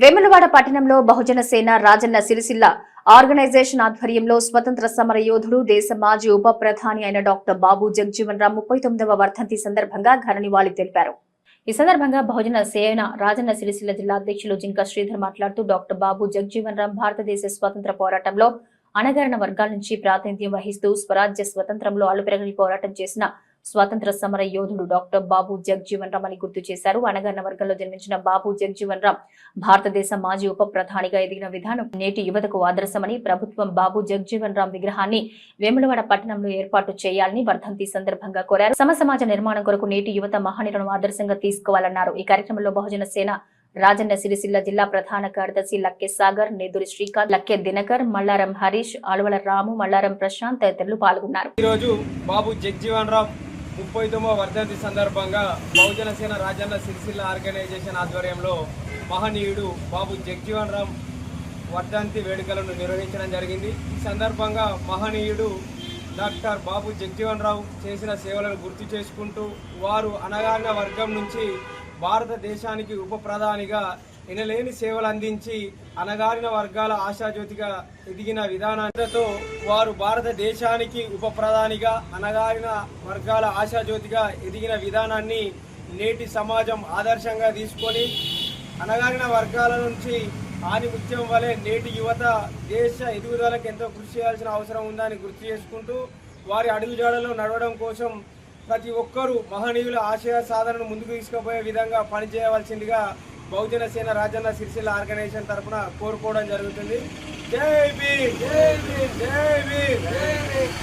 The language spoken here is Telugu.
వేములవాడ పట్టణంలో బహుజన సేన రాజన్న సిరిసిల్ల ఆర్గనైజేషన్ ఆధ్వర్యంలో స్వతంత్ర సమర యోధుడు దేశ మాజీ ఉప ప్రధాని అయిన డాక్టర్ బాబు జగజీవన్ రామ్ ముప్పై తొమ్మిదవ వర్ధంతి సందర్భంగా ఘన నివాళి తెలిపారు. ఈ సందర్భంగా బహుజన సేన రాజన్న సిరిసిల్ల జిల్లా అధ్యక్షులు జింక శ్రీధర్ మాట్లాడుతూ డాక్టర్ బాబు జగ్జీవన్ రామ్ భారతదేశ స్వతంత్ర పోరాటంలో అణగారిన వర్గాల నుంచి ప్రాతినిధ్యం వహిస్తూ స్వరాజ్య స్వతంత్రంలో అలుపెరగని పోరాటం చేసిన స్వాతంత్ర సమర యోధుడు డాక్టర్ బాబు జగ్జీవన్ రామ్ అని గుర్తు చేశారు. అనగన్న వర్గంలో జన్మించిన బాబు జగ్జీవన్ రామ్ భారతదేశ మాజీ ఉప ప్రధానిగా ఎదిగిన విధానం నేటి యువతకు ఆదర్శమని ప్రభుత్వం బాబు జగ్జీవన్ రామ్ విగ్రహాన్ని వేములవాడ పట్టణంలో ఏర్పాటు చేయాలని వర్ధంతి సందర్భంగా కోరారు. సమ సమాజ నిర్మాణం కొరకు నేటి యువత మహనీయులను ఆదర్శంగా తీసుకోవాలన్నారు. ఈ కార్యక్రమంలో బహుజన సేన రాజన్న సిరిసిల్ల జిల్లా ప్రధాన కార్యదర్శి లక్కే సాగర్ నేదురి శ్రీకాంత్ లక్కే దినకర్ మల్లారం హరీష్ ఆలువల రాము మల్లారం ప్రశాంత్ తదితరులు పాల్గొన్నారు. ఈరోజు బాబు జగ్జీవన్ రామ్ ముప్పై తొమ్మిదవ వర్ధంతి సందర్భంగా బహుజన సేన రాజన్న సిరిసిల్ల ఆర్గనైజేషన్ ఆధ్వర్యంలో మహనీయుడు బాబు జగ్జీవన్ రామ్ వర్ధంతి వేడుకలను నిర్వహించడం జరిగింది. ఈ సందర్భంగా మహనీయుడు డాక్టర్ బాబు జగ్జీవన్ రావు చేసిన సేవలను గుర్తు చేసుకుంటూ వారు అనగారిన వర్గం నుంచి భారతదేశానికి ఉప ప్రధానిగా ఇనలేని సేవలు అందించి అనగారిన వర్గాల ఆశాజ్యోతిగా ఎదిగిన విధానంతో వారు భారతదేశానికి ఉప ప్రధానిగా అనగారిన వర్గాల ఆశాజ్యోతిగా ఎదిగిన విధానాన్ని నేటి సమాజం ఆదర్శంగా తీసుకొని అనగారిన వర్గాల నుంచి ఆనిముత్యం వలె నేటి యువత దేశ ఎదుగుదలకు ఎంతో కృషి చేయాల్సిన అవసరం ఉందని గుర్తు చేసుకుంటూ వారి అడుగుజాడలో నడవడం కోసం ప్రతి ఒక్కరూ మహనీయుల ఆశయ సాధనను ముందుకు తీసుకుపోయే విధంగా పనిచేయవలసిందిగా బహుజన సేన రాజన్న సిరిసిల్ల ఆర్గనైజేషన్ తరఫున కోరుకోవడం జరుగుతుంది. జై భీమ్! జై భీమ్! జై భీమ్! జై భీమ్!